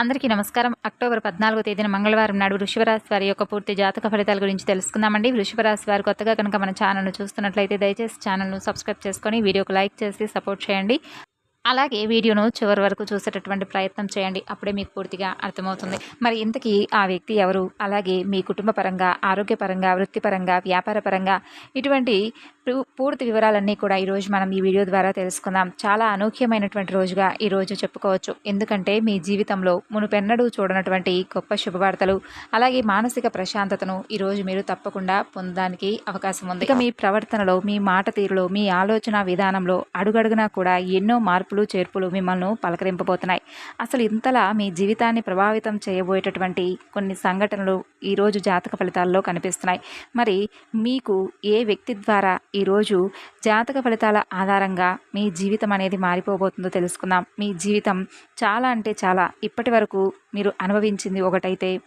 అందరికీ నమస్కారం. అక్టోబర్ పద్నాలుగో తేదీన మంగళవారం నాడు వృషభరాశి వారి యొక్క పూర్తి జాతక ఫలితాల గురించి తెలుసుకుందామండి. వృషభరాశి వారు కొత్తగా కనుక మన ఛానల్ను చూస్తున్నట్లయితే దయచేసి ఛానల్ను సబ్స్క్రైబ్ చేసుకొని వీడియోకు లైక్ చేసి సపోర్ట్ చేయండి. అలాగే వీడియోను చివరి వరకు చూసేటటువంటి ప్రయత్నం చేయండి. అప్పుడే మీకు పూర్తిగా అర్థమవుతుంది. మరి ఇంతకీ ఆ వ్యక్తి ఎవరు? అలాగే మీ కుటుంబ పరంగా ఆరోగ్యపరంగా వృత్తిపరంగా వ్యాపారపరంగా ఇటువంటి పూ- పూర్తి వివరాలన్నీ కూడా ఈరోజు మనం ఈ వీడియో ద్వారా తెలుసుకుందాం. చాలా అనూహ్యమైనటువంటి రోజుగా ఈరోజు చెప్పుకోవచ్చు. ఎందుకంటే మీ జీవితంలో మునుపెన్నడూ చూడనటువంటి గొప్ప శుభవార్తలు అలాగే మానసిక ప్రశాంతతను ఈరోజు మీరు తప్పకుండా పొందడానికి అవకాశం ఉంది. ఇక మీ ప్రవర్తనలో మీ మాట తీరులో మీ ఆలోచన విధానంలో అడుగడుగునా కూడా ఎన్నో మార్పులు చేర్పులు మిమ్మల్ని పలకరింపబోతున్నాయి. అసలు ఇంతలా మీ జీవితాన్ని ప్రభావితం చేయబోయేటటువంటి కొన్ని సంఘటనలు ఈరోజు జాతక ఫలితాల్లో కనిపిస్తున్నాయి. మరి మీకు ఏ వ్యక్తి ద్వారా ఈరోజు జాతక ఫలితాల ఆధారంగా మీ జీవితం అనేది మారిపోబోతుందో తెలుసుకుందాం. మీ జీవితం చాలా అంటే చాలా ఇప్పటి వరకు మీరు అనుభవించింది ఒకటైతే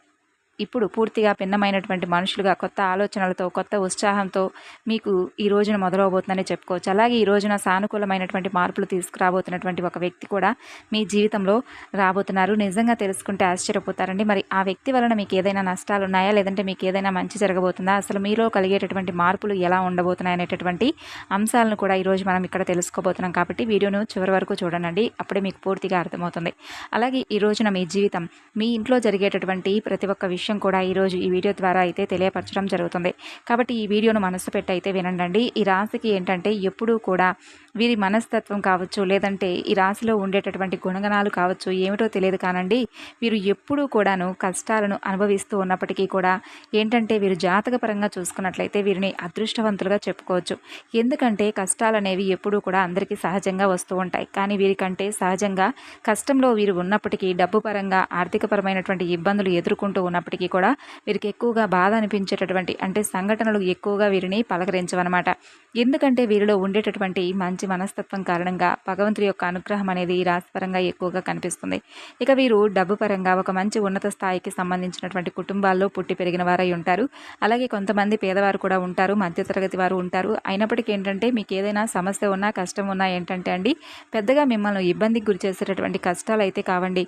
ఇప్పుడు పూర్తిగా భిన్నమైనటువంటి మనుషులుగా కొత్త ఆలోచనలతో కొత్త ఉత్సాహంతో మీకు ఈ రోజున మొదలవబోతుందని చెప్పుకోవచ్చు. అలాగే ఈ రోజున సానుకూలమైనటువంటి మార్పులు తీసుకురాబోతున్నటువంటి ఒక వ్యక్తి కూడా మీ జీవితంలో రాబోతున్నారు. నిజంగా తెలుసుకుంటే ఆశ్చర్యపోతారండి. మరి ఆ వ్యక్తి వలన మీకు ఏదైనా నష్టాలు ఉన్నాయా లేదంటే మీకు ఏదైనా మంచి జరగబోతుందా? అసలు మీలో కలిగేటటువంటి మార్పులు ఎలా ఉండబోతున్నాయి అనేటటువంటి అంశాలను కూడా ఈరోజు మనం ఇక్కడ తెలుసుకోబోతున్నాం కాబట్టి వీడియోను చివరి వరకు చూడండి. అప్పుడే మీకు పూర్తిగా అర్థమవుతుంది. అలాగే ఈ రోజున మీ జీవితం మీ ఇంట్లో జరిగేటటువంటి ప్రతి ఒక్క విషయం విషయం కూడా ఈరోజు ఈ వీడియో ద్వారా అయితే తెలియపరచడం జరుగుతుంది. కాబట్టి ఈ వీడియోను మనసు పెట్టి అయితే వినండి ఈ రాశికి ఏంటంటే ఎప్పుడూ కూడా వీరి మనస్తత్వం కావచ్చు లేదంటే ఈ రాశిలో ఉండేటటువంటి గుణగణాలు కావచ్చు ఏమిటో తెలియదు కానండి. వీరు ఎప్పుడూ కూడాను కష్టాలను అనుభవిస్తూ ఉన్నప్పటికీ కూడా ఏంటంటే వీరు జాతకపరంగా చూసుకున్నట్లయితే వీరిని అదృష్టవంతులుగా చెప్పుకోవచ్చు. ఎందుకంటే కష్టాలు అనేవి ఎప్పుడూ కూడా అందరికీ సహజంగా వస్తూ ఉంటాయి. కానీ వీరికంటే సహజంగా కష్టంలో వీరు ఉన్నప్పటికీ డబ్బు పరంగా ఆర్థికపరమైనటువంటి ఇబ్బందులు ఎదుర్కొంటూ ఉన్నప్పటికీ కూడా వీరికి ఎక్కువగా బాధ అనిపించేటటువంటి అంటే సంఘటనలు ఎక్కువగా వీరిని పలకరించవన్నమాట. ఎందుకంటే వీరిలో ఉండేటటువంటి మంచి మనస్తత్వం కారణంగా భగవంతుడి యొక్క అనుగ్రహం అనేది ఈ రాశిపరంగా ఎక్కువగా కనిపిస్తుంది. ఇక వీరు డబ్బు పరంగా ఒక మంచి ఉన్నత స్థాయికి సంబంధించినటువంటి కుటుంబాల్లో పుట్టి పెరిగిన వారై ఉంటారు. అలాగే కొంతమంది పేదవారు కూడా ఉంటారు మధ్యతరగతి వారు ఉంటారు. అయినప్పటికీ ఏంటంటే మీకు ఏదైనా సమస్య ఉన్నా కష్టం ఉన్నా ఏంటంటే అండి పెద్దగా మిమ్మల్ని ఇబ్బందికి గురి చేసేటటువంటి కష్టాలు అయితే కావండి.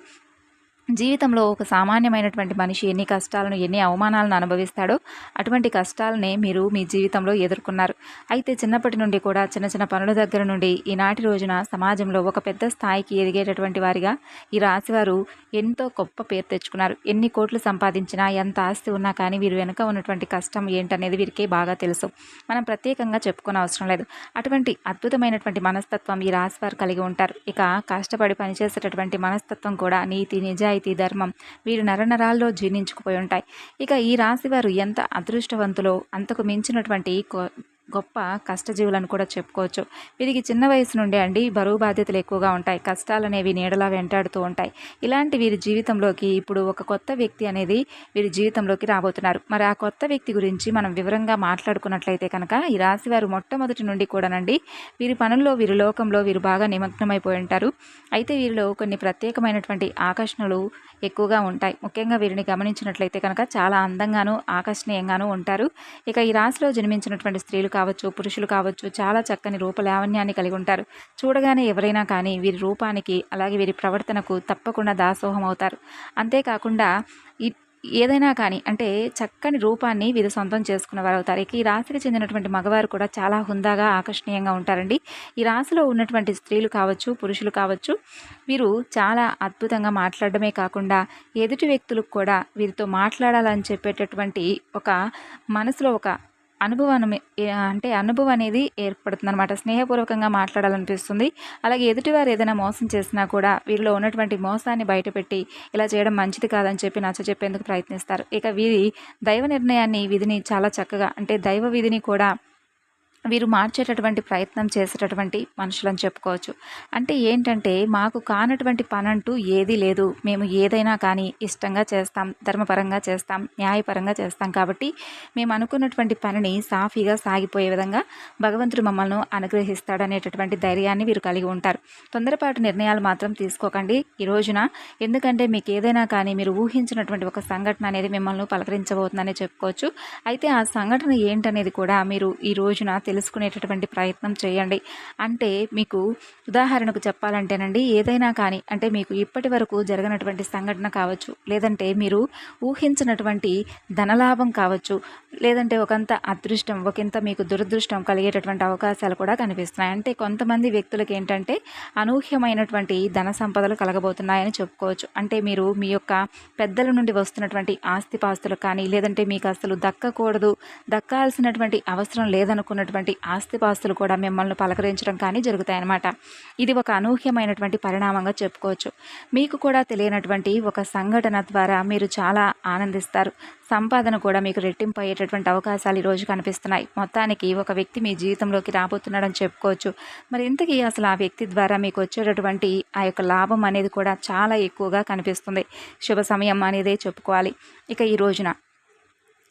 జీవితంలో ఒక సామాన్యమైనటువంటి మనిషి ఎన్ని కష్టాలను ఎన్ని అవమానాలను అనుభవిస్తాడో అటువంటి కష్టాలనే మీరు మీ జీవితంలో ఎదుర్కొన్నారు. అయితే చిన్నప్పటి నుండి కూడా చిన్న చిన్న పనుల దగ్గర నుండి ఈనాటి రోజున సమాజంలో ఒక పెద్ద స్థాయికి ఎదిగేటటువంటి వారిగా ఈ రాశివారు ఎంతో గొప్ప పేరు తెచ్చుకున్నారు. ఎన్ని కోట్లు సంపాదించినా ఎంత ఆస్తి ఉన్నా కానీ వీరు వెనుక ఉన్నటువంటి కష్టం ఏంటనేది వీరికి బాగా తెలుసు. మనం ప్రత్యేకంగా చెప్పుకోని అవసరం లేదు. అటువంటి అద్భుతమైనటువంటి మనస్తత్వం ఈ రాశివారు కలిగి ఉంటారు. ఇక కష్టపడి పనిచేసేటటువంటి మనస్తత్వం కూడా నీతి నిజాయితీ ధర్మం వీరు నరనరాల్లో జీర్ణించుకుపోయి ఉంటాయి. ఇక ఈ రాశి వారు ఎంత అదృష్టవంతులో అంతకు మించినటువంటి గొప్ప కష్టజీవులను కూడా చెప్పుకోవచ్చు. వీరికి చిన్న వయసు నుండి అండి బరువు బాధ్యతలు ఎక్కువగా ఉంటాయి. కష్టాలు అనేవి నీడలా వెంటాడుతూ ఉంటాయి. ఇలాంటి వీరి జీవితంలోకి ఇప్పుడు ఒక కొత్త వ్యక్తి అనేది వీరి జీవితంలోకి రాబోతున్నారు. మరి ఆ కొత్త వ్యక్తి గురించి మనం వివరంగా మాట్లాడుకున్నట్లయితే కనుక ఈ రాశి వారు మొట్టమొదటి నుండి కూడానండి వీరి పనుల్లో వీరి లోకంలో వీరు బాగా నిమగ్నమైపోయి ఉంటారు. అయితే వీరిలో కొన్ని ప్రత్యేకమైనటువంటి ఆకర్షణలు ఎక్కువగా ఉంటాయి. ముఖ్యంగా వీరిని గమనించినట్లయితే కనుక చాలా అందంగాను ఆకర్షణీయంగాను ఉంటారు. ఇక ఈ రాశిలో జన్మించినటువంటి స్త్రీలు కావచ్చు పురుషులు కావచ్చు చాలా చక్కని రూపలావణ్యాన్ని కలిగి ఉంటారు. చూడగానే ఎవరైనా కానీ వీరి రూపానికి అలాగే వీరి ప్రవర్తనకు తప్పకుండా దాసోహం అవుతారు. అంతేకాకుండా ఏదైనా కానీ అంటే చక్కని రూపాన్ని వీరు సొంతం చేసుకున్న వారు అవుతారు. ఈ రాశికి చెందినటువంటి మగవారు కూడా చాలా హుందాగా ఆకర్షణీయంగా ఉంటారండి. ఈ రాశిలో ఉన్నటువంటి స్త్రీలు కావచ్చు పురుషులు కావచ్చు వీరు చాలా అద్భుతంగా మాట్లాడడమే కాకుండా ఎదుటి వ్యక్తులకు కూడా వీరితో మాట్లాడాలని చెప్పేటటువంటి ఒక మనసులో ఒక అనుభవం అంటే అనుభవం అనేది ఏర్పడుతుంది అనమాట స్నేహపూర్వకంగా మాట్లాడాలనిపిస్తుంది. అలాగే ఎదుటివారు ఏదైనా మోసం చేసినా కూడా వీరిలో ఉన్నటువంటి మోసాన్ని బయటపెట్టి ఇలా చేయడం మంచిది కాదని చెప్పి నచ్చ చెప్పేందుకు ప్రయత్నిస్తారు. ఇక వీరి దైవ నిర్ణయాన్ని విధిని చాలా చక్కగా అంటే దైవ విధిని కూడా వీరు మార్చేటటువంటి ప్రయత్నం చేసేటటువంటి మనుషులని చెప్పుకోవచ్చు. అంటే ఏంటంటే మాకు కానటువంటి పని అంటూ ఏదీ లేదు. మేము ఏదైనా కానీ ఇష్టంగా చేస్తాం ధర్మపరంగా చేస్తాం న్యాయపరంగా చేస్తాం కాబట్టి మేము అనుకున్నటువంటి పనిని సాఫీగా సాగిపోయే విధంగా భగవంతుడు మమ్మల్ని అనుగ్రహిస్తాడనేటటువంటి ధైర్యాన్ని వీరు కలిగి ఉంటారు. తొందరపాటు నిర్ణయాలు మాత్రం తీసుకోకండి ఈ రోజున. ఎందుకంటే మీకు ఏదైనా కానీ మీరు ఊహించినటువంటి ఒక సంఘటన అనేది మిమ్మల్ని పలకరించబోతుందని చెప్పుకోవచ్చు. అయితే ఆ సంఘటన ఏంటనేది కూడా మీరు ఈ రోజున తెలుసుకునేటటువంటి ప్రయత్నం చేయండి. అంటే మీకు ఉదాహరణకు చెప్పాలంటేనండి ఏదైనా కానీ అంటే మీకు ఇప్పటి వరకు జరిగినటువంటి సంఘటన కావచ్చు లేదంటే మీరు ఊహించినటువంటి ధనలాభం కావచ్చు లేదంటే ఒకంత అదృష్టం ఒకంత మీకు దురదృష్టం కలిగేటటువంటి అవకాశాలు కూడా కనిపిస్తున్నాయి. అంటే కొంతమంది వ్యక్తులకి ఏంటంటే అనూహ్యమైనటువంటి ధన సంపదలు కలగబోతున్నాయని చెప్పుకోవచ్చు. అంటే మీరు మీ యొక్క పెద్దల నుండి వస్తున్నటువంటి ఆస్తిపాస్తులు కానీ లేదంటే మీకు అసలు దక్కకూడదు దక్కాల్సినటువంటి అవసరం లేదనుకున్నటువంటి ఆస్తిపాస్తులు కూడా మిమ్మల్ని పలకరించడం కానీ జరుగుతాయన్నమాట. ఇది ఒక అనూహ్యమైనటువంటి పరిణామంగా చెప్పుకోవచ్చు. మీకు కూడా తెలియనటువంటి ఒక సంఘటన ద్వారా మీరు చాలా ఆనందిస్తారు. సంపాదన కూడా మీకు రెట్టింపు అయ్యేటటువంటి అవకాశాలు ఈరోజు కనిపిస్తున్నాయి. మొత్తానికి ఒక వ్యక్తి మీ జీవితంలోకి రాబోతున్నాడని చెప్పుకోవచ్చు. మరి ఇంతకీ అసలు ఆ వ్యక్తి ద్వారా మీకు వచ్చేటటువంటి ఆ యొక్క లాభం అనేది కూడా చాలా ఎక్కువగా కనిపిస్తుంది. శుభ సమయం అనేదే చెప్పుకోవాలి. ఇక ఈ రోజున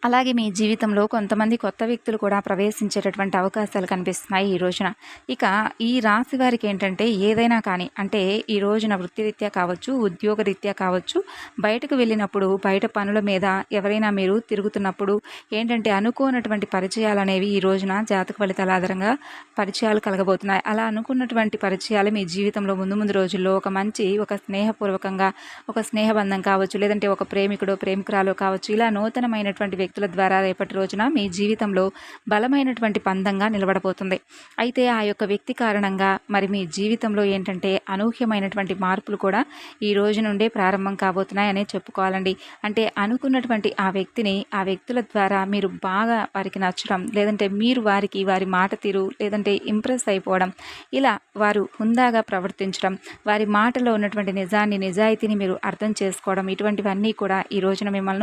అలాగే మీ జీవితంలో కొంతమంది కొత్త వ్యక్తులు కూడా ప్రవేశించేటటువంటి అవకాశాలు కనిపిస్తున్నాయి ఈ రోజున. ఇక ఈ రాశి వారికి ఏంటంటే ఏదైనా కానీ అంటే ఈ రోజున వృత్తిరీత్యా కావచ్చు ఉద్యోగ రీత్యా కావచ్చు బయటకు వెళ్ళినప్పుడు బయట పనుల మీద ఎవరైనా మీరు తిరుగుతున్నప్పుడు ఏంటంటే అనుకోనటువంటి పరిచయాలు అనేవి ఈ రోజున జాతక ఫలితాల ఆధారంగా పరిచయాలు కలగబోతున్నాయి. అలా అనుకున్నటువంటి పరిచయాలు మీ జీవితంలో ముందు ముందు రోజుల్లో ఒక మంచి ఒక స్నేహపూర్వకంగా ఒక స్నేహబంధం కావచ్చు లేదంటే ఒక ప్రేమికుడు ప్రేమికురాలు కావచ్చు ఇలా నూతనమైనటువంటి వ్యక్తుల ద్వారా రేపటి రోజున మీ జీవితంలో బలమైనటువంటి పందంగా నిలబడబోతుంది. అయితే ఆ యొక్క వ్యక్తి కారణంగా మరి మీ జీవితంలో ఏంటంటే అనూహ్యమైనటువంటి మార్పులు కూడా ఈ రోజు నుండే ప్రారంభం కాబోతున్నాయనే చెప్పుకోవాలండి. అంటే అనుకున్నటువంటి ఆ వ్యక్తిని ఆ వ్యక్తుల ద్వారా మీరు బాగా వారికి నచ్చడం లేదంటే మీరు వారికి వారి మాట తీరు లేదంటే ఇంప్రెస్ అయిపోవడం ఇలా వారు హుందాగా ప్రవర్తించడం వారి మాటలో ఉన్నటువంటి నిజాన్ని నిజాయితీని మీరు అర్థం చేసుకోవడం ఇటువంటివన్నీ కూడా ఈ రోజున మిమ్మల్ని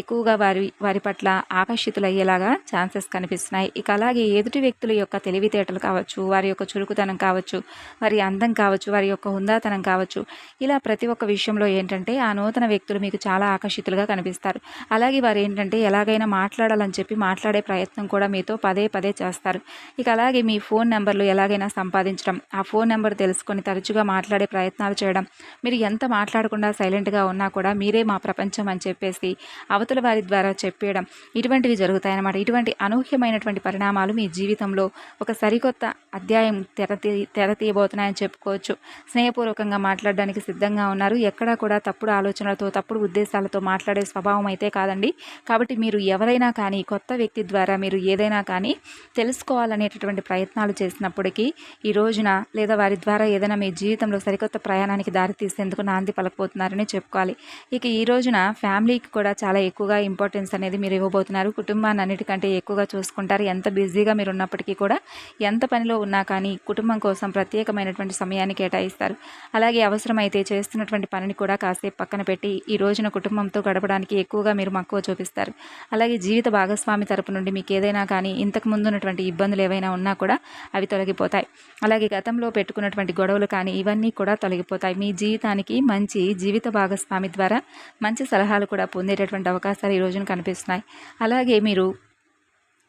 ఎక్కువగా వారి వారి పట్ల ఆకర్షితులయ్యేలాగా ఛాన్సెస్ కనిపిస్తున్నాయి. ఇక అలాగే ఎదుటి వ్యక్తుల యొక్క తెలివితేటలు కావచ్చు వారి యొక్క చురుకుతనం కావచ్చు వారి అందం కావచ్చు వారి యొక్క హుందాతనం కావచ్చు ఇలా ప్రతి ఒక్క విషయంలో ఏంటంటే ఆ నూతన వ్యక్తులు మీకు చాలా ఆకర్షితులుగా కనిపిస్తారు. అలాగే వారు ఏంటంటే ఎలాగైనా మాట్లాడాలని చెప్పి మాట్లాడే ప్రయత్నం కూడా మీతో పదే పదే చేస్తారు. ఇక అలాగే మీ ఫోన్ నెంబర్లు ఎలాగైనా సంపాదించడం ఆ ఫోన్ నెంబర్ తెలుసుకొని తరచుగా మాట్లాడే ప్రయత్నాలు చేయడం మీరు ఎంత మాట్లాడకుండా సైలెంట్గా ఉన్నా కూడా మీరే మా ప్రపంచం అని చెప్పేసి అవతల వారి ద్వారా చెప్పేయడం చేయడం ఇటువంటివి జరుగుతాయన్నమాట. ఇటువంటి అనూహ్యమైనటువంటి పరిణామాలు మీ జీవితంలో ఒక సరికొత్త అధ్యాయం తెర తెర తీయబోతున్నాయని చెప్పుకోవచ్చు. స్నేహపూర్వకంగా మాట్లాడడానికి సిద్ధంగా ఉన్నారు. ఎక్కడా కూడా తప్పుడు ఆలోచనలతో తప్పుడు ఉద్దేశాలతో మాట్లాడే స్వభావం అయితే కాదండి. కాబట్టి మీరు ఎవరైనా కానీ కొత్త వ్యక్తి ద్వారా మీరు ఏదైనా కానీ తెలుసుకోవాలనేటటువంటి ప్రయత్నాలు చేసినప్పటికీ ఈ రోజున లేదా వారి ద్వారా ఏదైనా మీ జీవితంలో సరికొత్త ప్రయాణానికి దారి తీసేందుకు నాంది పలకపోతున్నారని చెప్పుకోవాలి. ఇక ఈ రోజున ఫ్యామిలీకి కూడా చాలా ఎక్కువగా ఇంపార్టెన్స్ అనేది మీరు ఇవ్వబోతున్నారు. కుటుంబాన్ని అన్నిటికంటే ఎక్కువగా చూసుకుంటారు. ఎంత బిజీగా మీరు ఉన్నప్పటికీ కూడా ఎంత పనిలో ఉన్నా కానీ కుటుంబం కోసం ప్రత్యేకమైనటువంటి సమయాన్ని కేటాయిస్తారు. అలాగే అవసరమైతే చేస్తున్నటువంటి పనిని కూడా కాసేపు పక్కన పెట్టి ఈ రోజున కుటుంబంతో గడపడానికి ఎక్కువగా మీరు మక్కువ చూపిస్తారు. అలాగే జీవిత భాగస్వామి తరపు నుండి మీకు ఏదైనా కానీ ఇంతకు ముందు ఉన్నటువంటి ఇబ్బందులు ఏవైనా ఉన్నా కూడా అవి తొలగిపోతాయి. అలాగే గతంలో పెట్టుకున్నటువంటి గొడవలు కానీ ఇవన్నీ కూడా తొలగిపోతాయి. మీ జీవితానికి మంచి జీవిత భాగస్వామి ద్వారా మంచి సలహాలు కూడా పొందేటటువంటి అవకాశాలు ఈ రోజున కనిపిస్తున్నాయి. అలాగే మీరు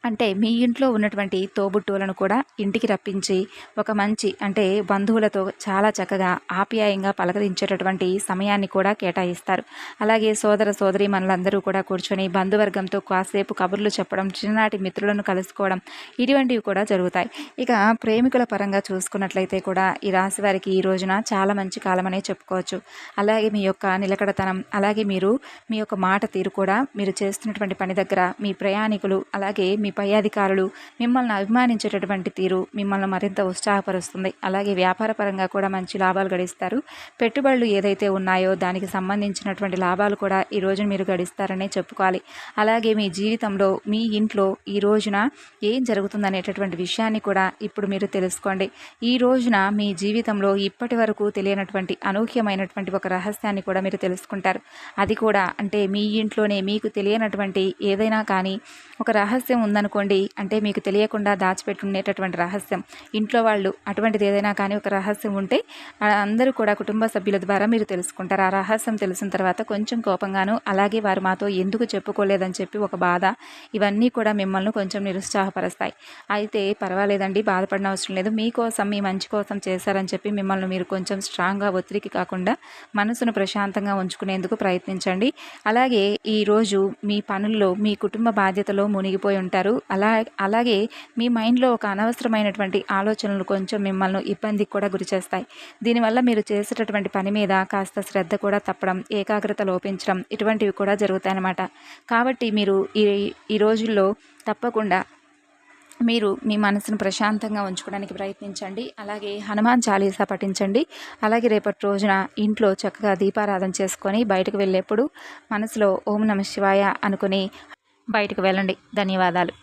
అంటే మీ ఇంట్లో ఉన్నటువంటి తోబుట్టువులను కూడా ఇంటికి రప్పించి ఒక మంచి అంటే బంధువులతో చాలా చక్కగా ఆప్యాయంగా పలకరించేటటువంటి సమయాన్ని కూడా కేటాయిస్తారు. అలాగే సోదర సోదరి మనలందరూ కూడా కూర్చొని బంధువర్గంతో కాసేపు కబుర్లు చెప్పడం చిన్ననాటి మిత్రులను కలుసుకోవడం ఇటువంటివి కూడా జరుగుతాయి. ఇక ప్రేమికుల పరంగా చూసుకున్నట్లయితే కూడా ఈ రాశి వారికి ఈ రోజున చాలా మంచి కాలమనే చెప్పుకోవచ్చు. అలాగే మీ యొక్క నిలకడతనం అలాగే మీరు మీ యొక్క మాట తీరు కూడా మీరు చేస్తున్నటువంటి పని దగ్గర మీ ప్రయాణికులు అలాగే మీ పై అధికారులు మిమ్మల్ని అభిమానించేటటువంటి తీరు మిమ్మల్ని మరింత ఉత్సాహపరుస్తుంది. అలాగే వ్యాపారపరంగా కూడా మంచి లాభాలు గడిస్తారు. పెట్టుబడులు ఏదైతే ఉన్నాయో దానికి సంబంధించినటువంటి లాభాలు కూడా ఈ రోజున మీరు గడిస్తారనే చెప్పుకోవాలి. అలాగే మీ జీవితంలో మీ ఇంట్లో ఈ రోజున ఏం జరుగుతుందనేటటువంటి విషయాన్ని కూడా ఇప్పుడు మీరు తెలుసుకోండి. ఈ రోజున మీ జీవితంలో ఇప్పటి వరకు తెలియనటువంటి అనూహ్యమైనటువంటి ఒక రహస్యాన్ని కూడా మీరు తెలుసుకుంటారు. అది కూడా అంటే మీ ఇంట్లోనే మీకు తెలియనటువంటి ఏదైనా కానీ ఒక రహస్యం ఉందని ఉందనుకోండి అంటే మీకు తెలియకుండా దాచిపెట్టుకునేటటువంటి రహస్యం. ఇంట్లో వాళ్ళు అటువంటిది ఏదైనా కానీ ఒక రహస్యం ఉంటే అందరూ కూడా కుటుంబ సభ్యుల ద్వారా మీరు తెలుసుకుంటారు. ఆ రహస్యం తెలిసిన తర్వాత కొంచెం కోపంగాను అలాగే వారు మాతో ఎందుకు చెప్పుకోలేదని చెప్పి ఒక బాధ ఇవన్నీ కూడా మిమ్మల్ని కొంచెం నిరుత్సాహపరుస్తాయి. అయితే పర్వాలేదండి బాధపడిన అవసరం లేదు. మీకోసం మీ మంచి కోసం చేశారని చెప్పి మిమ్మల్ని మీరు కొంచెం స్ట్రాంగ్గా ఒత్తిడికి కాకుండా మనసును ప్రశాంతంగా ఉంచుకునేందుకు ప్రయత్నించండి. అలాగే ఈరోజు మీ పనుల్లో మీ కుటుంబ బాధ్యతలో మునిగిపోయి ఉంటారు. ఉంటారు అలా అలాగే మీ మైండ్లో ఒక అనవసరమైనటువంటి ఆలోచనలు కొంచెం మిమ్మల్ని ఇబ్బందికి కూడా గురిచేస్తాయి దీనివల్ల మీరు చేసేటటువంటి పని మీద కాస్త శ్రద్ధ కూడా తప్పడం ఏకాగ్రత లోపించడం ఇటువంటివి కూడా జరుగుతాయన్నమాట. కాబట్టి మీరు ఈ ఈ రోజుల్లో తప్పకుండా మీరు మీ మనసును ప్రశాంతంగా ఉంచుకోవడానికి ప్రయత్నించండి. అలాగే హనుమాన్ చాలీసా పఠించండి. అలాగే రేపటి రోజున ఇంట్లో చక్కగా దీపారాధన చేసుకొని బయటకు వెళ్ళేప్పుడు మనసులో ఓం నమ శివాయ అనుకుని బయటకు వెళ్ళండి. ధన్యవాదాలు.